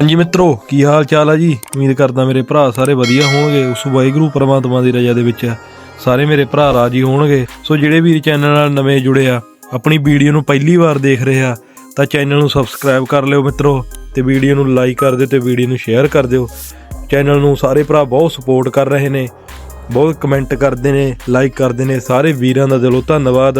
ਹਾਂਜੀ ਮਿੱਤਰੋ, ਕੀ ਹਾਲ ਚਾਲ ਆ ਜੀ? ਉਮੀਦ ਕਰਦਾ ਮੇਰੇ ਭਰਾ ਸਾਰੇ ਵਧੀਆ ਹੋਣਗੇ। ਉਸ ਵਾਹਿਗੁਰੂ ਪਰਮਾਤਮਾ ਦੀ ਰਜ਼ਾ ਦੇ ਵਿੱਚ ਸਾਰੇ ਮੇਰੇ ਭਰਾ ਰਾਜੀ ਹੋਣਗੇ। ਸੋ ਜਿਹੜੇ ਵੀ ਚੈਨਲ ਨਾਲ ਨਵੇਂ ਜੁੜੇ ਆ, ਆਪਣੀ ਵੀਡੀਓ ਨੂੰ ਪਹਿਲੀ ਵਾਰ ਦੇਖ ਰਹੇ ਆ, ਤਾਂ ਚੈਨਲ ਨੂੰ ਸਬਸਕ੍ਰਾਈਬ ਕਰ ਲਿਓ ਮਿੱਤਰੋ ਤੇ ਵੀਡੀਓ ਨੂੰ ਲਾਈਕ ਕਰ ਦਿਓ ਤੇ ਵੀਡੀਓ ਨੂੰ ਸ਼ੇਅਰ ਕਰ ਦਿਓ। ਚੈਨਲ ਨੂੰ ਸਾਰੇ ਭਰਾ ਬਹੁਤ ਸਪੋਰਟ ਕਰ ਰਹੇ ਨੇ। ਬਹੁਤ ਕਮੈਂਟ ਕਰਦੇ ਨੇ ਲਾਈਕ ਕਰਦੇ ਨੇ, ਸਾਰੇ ਵੀਰਾਂ ਦਾ ਦਿਲੋਂ ਧੰਨਵਾਦ,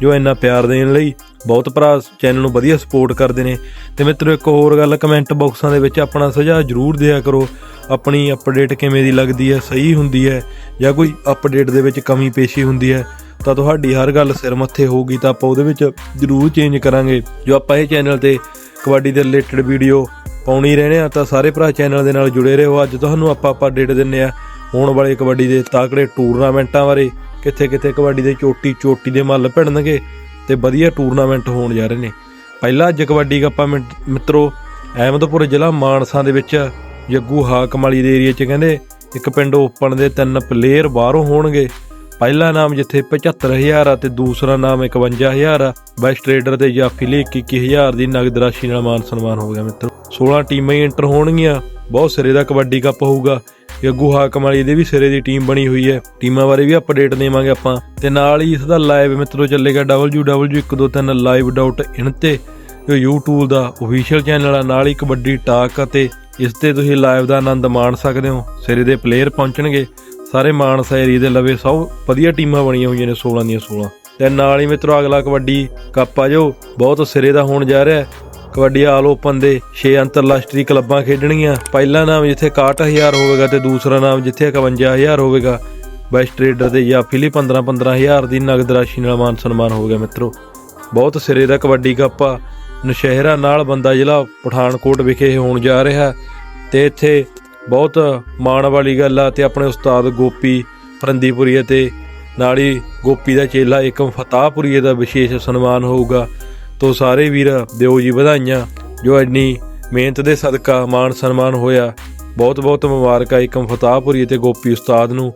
ਜੋ ਇੰਨਾ ਪਿਆਰ ਦੇਣ ਲਈ ਬਹੁਤ ਭਰਾ ਚੈਨਲ ਨੂੰ ਵਧੀਆ ਸਪੋਰਟ ਕਰਦੇ ਨੇ। ਤੇ ਮਿੱਤਰੋ, ਇੱਕ ਹੋਰ ਗੱਲ ਕਮੈਂਟ ਬਾਕਸਾਂ ਦੇ ਵਿੱਚ ਆਪਣਾ ਸੁਝਾਅ ਜਰੂਰ ਦਿਆ ਕਰੋ, ਆਪਣੀ ਅਪਡੇਟ ਕਿਵੇਂ ਦੀ ਲੱਗਦੀ ਹੈ, ਸਹੀ ਹੁੰਦੀ ਹੈ, ਜਾਂ ਕੋਈ ਅਪਡੇਟ ਦੇ ਵਿੱਚ ਕਮੀ ਪੇਸ਼ੀ ਹੁੰਦੀ ਹੈ, ਤਾਂ ਤੁਹਾਡੀ ਹਰ ਗੱਲ ਸਿਰ ਮੱਥੇ ਹੋਊਗੀ, ਤਾਂ ਆਪਾਂ ਉਹਦੇ ਵਿੱਚ ਜਰੂਰ ਚੇਂਜ ਕਰਾਂਗੇ। ਜੋ ਆਪਾਂ ਇਹ ਚੈਨਲ ਤੇ ਕਬੱਡੀ ਦੇ ਰਿਲੇਟਡ ਵੀਡੀਓ ਪਾਉਣੀ ਰਹਿਣੇ ਆ ਤਾਂ ਸਾਰੇ ਭਰਾ ਚੈਨਲ ਦੇ ਨਾਲ ਜੁੜੇ ਰਹੋ। ਅੱਜ ਤੁਹਾਨੂੰ ਆਪਾਂ ਆਪਾਂ ਅਪਡੇਟ ਦਿੰਨੇ ਆ ਹੋਣ ਵਾਲੇ ਕਬੱਡੀ ਦੇ ਤਾਕੜੇ ਟੂਰਨਾਮੈਂਟਾਂ ਬਾਰੇ ਕਿੱਥੇ ਕਿੱਥੇ ਕਬੱਡੀ ਦੇ ਚੋਟੀ ਚੋਟੀ ਦੇ ਮੱਲ ਭਿੜਨਗੇ ਤੇ ਵਧੀਆ ਟੂਰਨਾਮੈਂਟ ਹੋਣ ਜਾ ਰਹੇ ਨੇ। ਪਹਿਲਾ ਅੱਜ ਕਬੱਡੀ ਕੱਪਾ ਮਿੱਤ- ਮਿੱਤਰੋ, ਅਹਿਮਦਪੁਰ ਜ਼ਿਲ੍ਹਾ ਮਾਨਸਾ ਦੇ ਵਿੱਚ ਜੱਗੂ ਹਾਕਮਾਲੀ ਦੇ ਏਰੀਆ 'ਚ ਕਹਿੰਦੇ ਇੱਕ ਪਿੰਡ ਓਪਨ ਦੇ ਤਿੰਨ ਪਲੇਅਰ ਬਾਹਰੋਂ ਹੋਣਗੇ। ਪਹਿਲਾ ਨਾਮ ਜਿੱਥੇ 75000 ਆ ਤੇ ਦੂਸਰਾ ਨਾਮ 51000 ਆ। ਬੈਸਟ ਰੇਡਰ ਤੇ ਜਾਫੀ ਲਈ 21000 ਦੀ ਨਗਦ ਰਾਸ਼ੀ ਨਾਲ ਮਾਨ ਸਨਮਾਨ ਹੋ ਗਿਆ ਮਿੱਤਰੋ। 16 ਟੀਮਾਂ ਹੀ ਐਂਟਰ ਹੋਣਗੀਆਂ। ਬਹੁਤ ਸਿਰੇ ਦਾ ਕਬੱਡੀ ਕੱਪ ਹੋਊਗਾ। ਗੱਗੂ ਹਾਕਮ ਵਾਲੀ ਦੀ ਵੀ ਸਿਰੇ ਦੀ ਟੀਮ ਬਣੀ ਹੋਈ ਹੈ। ਟੀਮਾਂ ਬਾਰੇ ਵੀ ਅਪਡੇਟ ਦੇਵਾਂਗੇ ਆਪਾਂ। ਤੇ ਨਾਲ ਹੀ ਇਸ ਦਾ ਲਾਈਵ ਮਿੱਤਰੋ ਚੱਲੇਗਾ www123 live.in ਤੇ। ਜੋ YouTube ਦਾ ਅਫੀਸ਼ੀਅਲ ਚੈਨਲ ਆ, ਨਾਲ ਹੀ ਕਬੱਡੀ ਟਾਕ ਅਤੇ ਇਸ ਤੇ ਤੁਸੀਂ ਲਾਈਵ ਦਾ ਆਨੰਦ ਮਾਣ ਸਕਦੇ ਹੋ। ਸਿਰੇ ਦੇ ਪਲੇਅਰ ਪਹੁੰਚਣਗੇ। ਸਾਰੇ ਮਾਨਸਾ ਏਰੀਏ ਦੇ ਲਵੇ ਸਭ ਵਧੀਆ ਟੀਮਾਂ ਬਣੀਆਂ ਹੋਈਆਂ ਨੇ 16 ਦੀਆਂ 16 ਤੇ ਨਾਲ ਹੀ ਮਿੱਤਰੋ ਅਗਲਾ ਕਬੱਡੀ ਕੱਪ ਆ ਜੋ। ਬਹੁਤ ਸਿਰੇ ਦਾ ਹੋਣ ਜਾ ਰਿਹਾ ਕਬੱਡੀ ਆਲ ਓਪਨ ਦੇ 6 ਅੰਤਰਰਾਸ਼ਟਰੀ ਕਲੱਬਾਂ ਖੇਡਣਗੀਆਂ। ਪਹਿਲਾ ਨਾਮ ਜਿੱਥੇ 61000 ਹੋਵੇਗਾ ਤੇ ਦੂਸਰਾ ਨਾਮ ਜਿੱਥੇ 51000 ਹੋਵੇਗਾ। ਬੈਸਟ ਰੇਡਰ ਦੇ ਜਾਂ ਫਿਲੀ 15 15000 ਦੀ ਨਗਦ ਰਾਸ਼ੀ ਨਾਲ ਮਾਨ ਸਨਮਾਨ ਹੋਵੇਗਾ ਮਿੱਤਰੋ। ਬਹੁਤ ਸਿਰੇ ਦਾ ਕਬੱਡੀ ਕੱਪ ਆ। ਨਸ਼ਹਿਰਾ ਨਾਲ ਬੰਦਾ ਜ਼ਿਲ੍ਹਾ ਪਠਾਨਕੋਟ ਵਿਖੇ ਹੋਣ ਜਾ ਰਿਹਾ। ਹੈ ਤੇ ਇੱਥੇ ਬਹੁਤ ਮਾਣ ਵਾਲੀ ਗੱਲ ਆ ਤੇ ਆਪਣੇ ਉਸਤਾਦ ਗੋਪੀ ਫਰੰਦੀਪੁਰੀ ਅਤੇ ਨਾਲ ਹੀ ਗੋਪੀ ਦਾ ਚੇਲਾ ਏਕਮ ਫਤਾਹਪੁਰੀਏ ਦਾ ਵਿਸ਼ੇਸ਼ ਸਨਮਾਨ ਹੋਊਗਾ। ਤੋਂ ਸਾਰੇ ਵੀਰ, ਦਿਓ ਜੀ ਵਧਾਈਆਂ। ਜੋ ਇੰਨੀ ਮਿਹਨਤ ਦੇ ਸਦਕਾ ਮਾਣ ਸਨਮਾਨ ਹੋਇਆ, ਬਹੁਤ ਬਹੁਤ ਮੁਬਾਰਕਾਂ ਏਕਮ ਫਤਾਹਪੁਰੀ ਤੇ ਗੋਪੀ ਉਸਤਾਦ ਨੂੰ।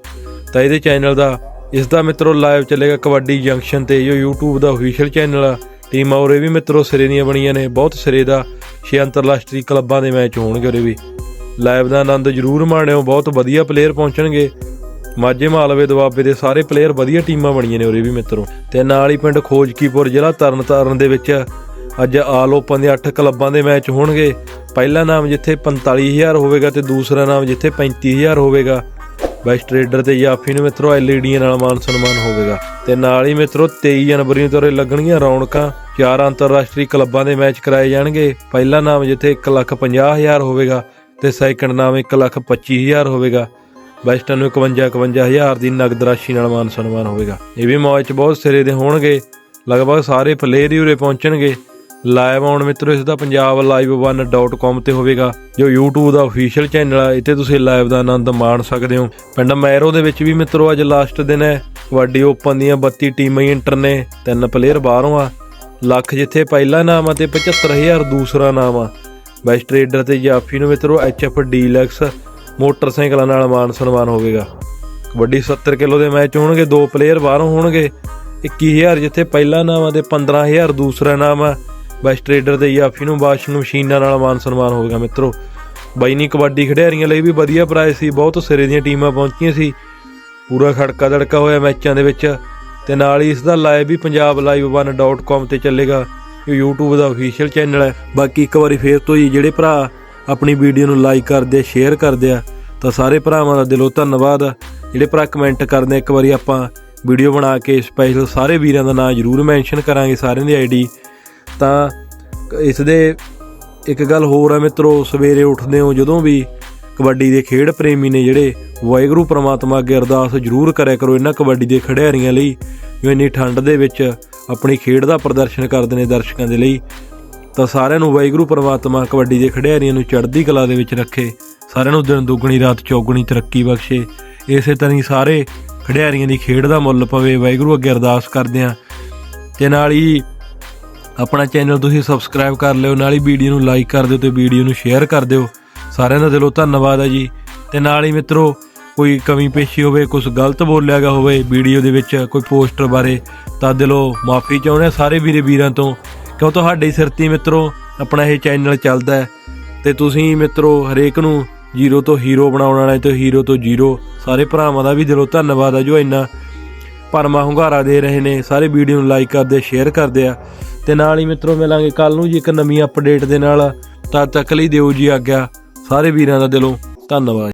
ਤਾਂ ਇਹਦੇ ਚੈਨਲ ਦਾ ਇਸ ਦਾ ਮਿੱਤਰੋ ਲਾਈਵ ਚੱਲੇਗਾ ਕਬੱਡੀ ਜੰਕਸ਼ਨ ਤੇ, ਜੋ YouTube ਦਾ ਅਫੀਸ਼ੀਅਲ ਚੈਨਲ ਆ। ਟੀਮਾਂ ਉਰੇ ਵੀ ਮਿੱਤਰੋ ਸਿਰੇ ਦੀਆਂ ਬਣੀਆਂ ਨੇ, ਬਹੁਤ ਸਿਰੇ ਦਾ ਛੇ ਅੰਤਰਰਾਸ਼ਟਰੀ ਕਲੱਬਾਂ ਦੇ ਮੈਚ ਹੋਣਗੇ ਉਰੇ ਵੀ। ਲਾਈਵ ਦਾ ਆਨੰਦ ਜ਼ਰੂਰ ਮਾਣਿਓ, ਬਹੁਤ ਵਧੀਆ ਪਲੇਅਰ ਪਹੁੰਚਣਗੇ। ਮਾਝੇ ਮਾਲਵੇ ਦੁਆਬੇ ਦੇ ਸਾਰੇ ਪਲੇਅਰ ਵਧੀਆ ਟੀਮਾਂ ਬਣੀਆਂ ਨੇ ਉਰੇ ਵੀ ਮਿੱਤਰੋ। ਤੇ ਨਾਲ ਹੀ ਪਿੰਡ ਖੋਜਕੀਪੁਰ ਜ਼ਿਲ੍ਹਾ ਤਰਨਤਾਰਨ ਦੇ ਵਿੱਚ ਅੱਜ ਆਲ ਓਪਨ ਦੇ 8 ਕਲੱਬਾਂ ਦੇ ਮੈਚ ਹੋਣਗੇ। ਪਹਿਲਾ ਨਾਮ ਜਿੱਥੇ 45000 ਹੋਵੇਗਾ ਤੇ ਦੂਸਰਾ ਨਾਮ ਜਿੱਥੇ 35000 ਹੋਵੇਗਾ। ਬੈਸਟ ਰੇਡਰ ਤੇ ਯਾਫ਼ੀ ਨੂੰ ਮਿੱਤਰੋ ਐਲਈਡੀ ਨਾਲ ਮਾਨ ਸਨਮਾਨ ਹੋਵੇਗਾ। ਤੇ ਨਾਲ ਹੀ ਮਿੱਤਰੋ 23 ਜਨਵਰੀ ਨੂੰ ਤੋਰੇ ਲੱਗਣਗੀਆਂ ਰੌਣਕਾਂ। ਚਾਰ ਅੰਤਰਰਾਸ਼ਟਰੀ ਕਲੱਬਾਂ ਦੇ ਮੈਚ ਕਰਾਏ ਜਾਣਗੇ। ਪਹਿਲਾ ਨਾਮ ਜਿੱਥੇ 150000 ਹੋਵੇਗਾ ਤੇ ਸੈਕੰਡ ਨਾਮ 125000 ਹੋਵੇਗਾ। ਬੈਸਟ ਨੂੰ 51 51000 ਦੀ ਨਗਦ ਰਾਸ਼ੀ ਨਾਲ ਮਾਨ ਸਨਮਾਨ ਹੋਵੇਗਾ। ਇਹ ਵੀ ਮੈਚ ਬਹੁਤ ਸਿਰੇ ਦੇ ਹੋਣਗੇ। ਲਗਭਗ ਸਾਰੇ ਪਲੇਅਰ ਹੀ ਉਰੇ ਪਹੁੰਚਣਗੇ। ਲਾਈਵ ਆਉਣ ਮਿੱਤਰੋ, ਇਸ ਦਾ ਪੰਜਾਬ live1.com ਤੇ ਹੋਵੇਗਾ। ਜੋ YouTube ਦਾ ਅਫੀਸ਼ੀਅਲ ਚੈਨਲ ਆ, ਇੱਥੇ ਤੁਸੀਂ ਲਾਈਵ ਦਾ ਆਨੰਦ ਮਾਣ ਸਕਦੇ ਹੋ। ਪਿੰਡ ਮੈਰੋ ਦੇ ਵਿੱਚ ਵੀ ਮਿੱਤਰੋ, ਅੱਜ ਲਾਸਟ ਦਿਨ ਹੈ। ਕਬੱਡੀ ਓਪਨ ਦੀਆਂ 32 ਟੀਮਾਂ ਹੀ ਇੰਟਰ ਨੇ। ਤਿੰਨ ਪਲੇਅਰ ਬਾਹਰੋਂ ਆ। ਲੱਖ ਜਿੱਥੇ ਪਹਿਲਾ ਨਾਮ ਆ ਤੇ 75000 ਦੂਸਰਾ ਨਾਮ ਆ। ਬੈਸਟ ਰੇਡਰ ਤੇ ਜਾਫੀ ਨੂੰ ਮਿੱਤਰੋ ਐਚਐਫ ਡੀਲੈਕਸ ਮੋਟਰਸਾਈਕਲਾਂ ਨਾਲ ਮਾਨ ਸਨਮਾਨ ਹੋਵੇਗਾ। ਕਬੱਡੀ 70 ਕਿਲੋ ਦੇ ਮੈਚ ਹੋਣਗੇ, ਦੋ ਪਲੇਅਰ ਬਾਹਰੋਂ ਹੋਣਗੇ। 21000 ਜਿੱਥੇ ਪਹਿਲਾ ਨਾਮ ਆ ਤੇ 15000 ਦੂਸਰਾ ਨਾਮ ਆ। ਬੈਸਟ ਰੇਡਰ ਤੇ ਜਾਫੀ ਨੂੰ ਵਾਸ਼ਿੰਗ ਮਸ਼ੀਨਾਂ ਨਾਲ ਮਾਨ ਸਨਮਾਨ ਹੋਵੇਗਾ, ਮਿੱਤਰੋ। ਬਾਈ ਨਹੀਂ ਕਬੱਡੀ ਖਿਡਾਰੀਆਂ ਲਈ ਵੀ ਵਧੀਆ ਪ੍ਰਾਈਜ਼ ਸੀ, ਬਹੁਤ ਸਿਰੇ ਦੀਆਂ ਟੀਮਾਂ ਪਹੁੰਚੀਆਂ ਸੀ। ਪੂਰਾ ਖੜਕਾ ਦੜਕਾ ਹੋਇਆ ਮੈਚਾਂ ਦੇ ਵਿੱਚ। ਤੇ ਨਾਲ ਹੀ ਇਸ ਦਾ ਲਾਈਵ ਵੀ ਪੰਜਾਬ live1.com ਤੇ ਚੱਲੇਗਾ। ਇਹ YouTube ਦਾ ਅਫੀਸ਼ੀਅਲ ਚੈਨਲ ਹੈ। ਬਾਕੀ ਇੱਕ ਵਾਰੀ ਫੇਰ ਤੋਂ ਜੀ, ਜਿਹੜੇ ਭਰਾ ਆਪਣੀ ਵੀਡੀਓ ਨੂੰ ਲਾਈਕ ਕਰਦੇ ਆ ਸ਼ੇਅਰ ਕਰਦੇ ਆ। ਤਾਂ ਸਾਰੇ ਭਰਾਵਾਂ ਦਾ ਦਿਲੋਂ ਧੰਨਵਾਦ ਆ। ਜਿਹੜੇ ਭਰਾ ਕਮੈਂਟ ਕਰਦੇ ਇੱਕ ਵਾਰੀ ਆਪਾਂ ਵੀਡੀਓ ਬਣਾ ਕੇ ਸਪੈਸ਼ਲ ਸਾਰੇ ਵੀਰਾਂ ਦਾ ਨਾਮ ਜ਼ਰੂਰ ਮੈਂਸ਼ਨ ਕਰਾਂਗੇ ਸਾਰਿਆਂ ਦੀ ਆਈਡੀ ਤਾਂ ਇਸ ਦੇ ਇੱਕ ਗੱਲ ਹੋਰ ਆ ਮਿੱਤਰੋ, ਸਵੇਰੇ ਉੱਠਦੇ ਹੋ ਜਦੋਂ ਵੀ ਕਬੱਡੀ ਦੇ ਖੇਡ ਪ੍ਰੇਮੀ ਨੇ ਜਿਹੜੇ ਵਾਹਿਗੁਰੂ ਪ੍ਰਮਾਤਮਾ ਅੱਗੇ ਅਰਦਾਸ ਜ਼ਰੂਰ ਕਰਿਆ ਕਰੋ ਇਹਨਾਂ ਕਬੱਡੀ ਦੇ ਖਿਡਾਰੀਆਂ ਲਈ, ਜੋ ਇੰਨੀ ਠੰਡ ਦੇ ਵਿੱਚ ਆਪਣੀ ਖੇਡ ਦਾ ਪ੍ਰਦਰਸ਼ਨ ਕਰਦੇ ਨੇ ਦਰਸ਼ਕਾਂ ਦੇ ਲਈ। ਤਾਂ ਸਾਰਿਆਂ ਨੂੰ ਵਾਹਿਗੁਰੂ ਪ੍ਰਮਾਤਮਾ ਕਬੱਡੀ ਦੇ ਖਿਡਾਰੀਆਂ ਨੂੰ ਚੜ੍ਹਦੀ ਕਲਾ ਦੇ ਵਿੱਚ ਰੱਖੇ, ਸਾਰਿਆਂ ਨੂੰ ਦਿਨ ਦੁੱਗਣੀ, ਰਾਤ ਚੌਗਣੀ ਤਰੱਕੀ ਬਖਸ਼ੇ। ਇਸੇ ਤਰ੍ਹਾਂ ਹੀ ਸਾਰੇ ਖਿਡਾਰੀਆਂ ਦੀ ਖੇਡ ਦਾ ਮੁੱਲ ਪਵੇ, ਵਾਹਿਗੁਰੂ ਅੱਗੇ ਅਰਦਾਸ ਕਰਦੇ ਆ ਤੇ ਨਾਲ ਹੀ ਆਪਣਾ ਚੈਨਲ ਤੁਸੀਂ ਸਬਸਕ੍ਰਾਈਬ ਕਰ ਲਿਓ, ਨਾਲ ਹੀ ਵੀਡੀਓ ਨੂੰ ਲਾਈਕ ਕਰ ਦਿਓ ਤੇ ਵੀਡੀਓ ਨੂੰ ਸ਼ੇਅਰ ਕਰ ਦਿਓ। ਸਾਰਿਆਂ ਦਾ ਦਿਲੋਂ ਧੰਨਵਾਦ ਹੈ ਜੀ। ਤੇ ਨਾਲ ਹੀ ਮਿੱਤਰੋ, ਕੋਈ ਕਮੀ ਪੇਸ਼ੀ ਹੋਵੇ ਕੁਝ ਗਲਤ ਬੋਲਿਆ ਗਿਆ ਹੋਵੇ ਵੀਡੀਓ ਦੇ ਵਿੱਚ, ਕੋਈ ਪੋਸਟਰ ਬਾਰੇ, ਤਾਂ ਦਿਲੋਂ ਮਾਫੀ ਚਾਹੁੰਦੇ ਹਾਂ ਸਾਰੇ ਵੀਰੇ ਵੀਰਾਂ ਤੋਂ। ਕਿਉਂ ਤੁਹਾਡੇ ਸਿਰਤੀ ਮਿੱਤਰੋ, ਆਪਣਾ ਇਹ ਚੈਨਲ ਚੱਲਦਾ ਹੈ। ਤੇ ਤੁਸੀਂ ਮਿੱਤਰੋ, ਹਰੇਕ ਨੂੰ ਜ਼ੀਰੋ ਤੋਂ ਹੀਰੋ ਬਣਾਉਣ ਵਾਲੇ ਤੇ ਹੀਰੋ ਤੋਂ ਜ਼ੀਰੋ, ਸਾਰੇ ਭਰਾਵਾਂ ਦਾ ਵੀ ਦਿਲੋਂ ਧੰਨਵਾਦ ਆ ਜੋ ਇੰਨਾ ਪਰਮਾ ਹੁੰਗਾਰਾ ਦੇ ਰਹੇ ਨੇ। ਸਾਰੇ ਵੀਡੀਓ ਨੂੰ ਲਾਈਕ ਕਰਦੇ ਸ਼ੇਅਰ ਕਰਦੇ ਆ। ਤੇ ਨਾਲ ਹੀ ਮਿੱਤਰੋ, ਮਿਲਾਂਗੇ ਕੱਲ ਨੂੰ ਜੀ ਇੱਕ ਨਵੀਂ ਅਪਡੇਟ ਦੇ ਨਾਲ। ਤਦ ਤੱਕ ਲਈ ਦਿਓ ਜੀ ਆਗਿਆ। ਸਾਰੇ ਵੀਰਾਂ ਦਾ ਦਿਲੋਂ ਧੰਨਵਾਦ।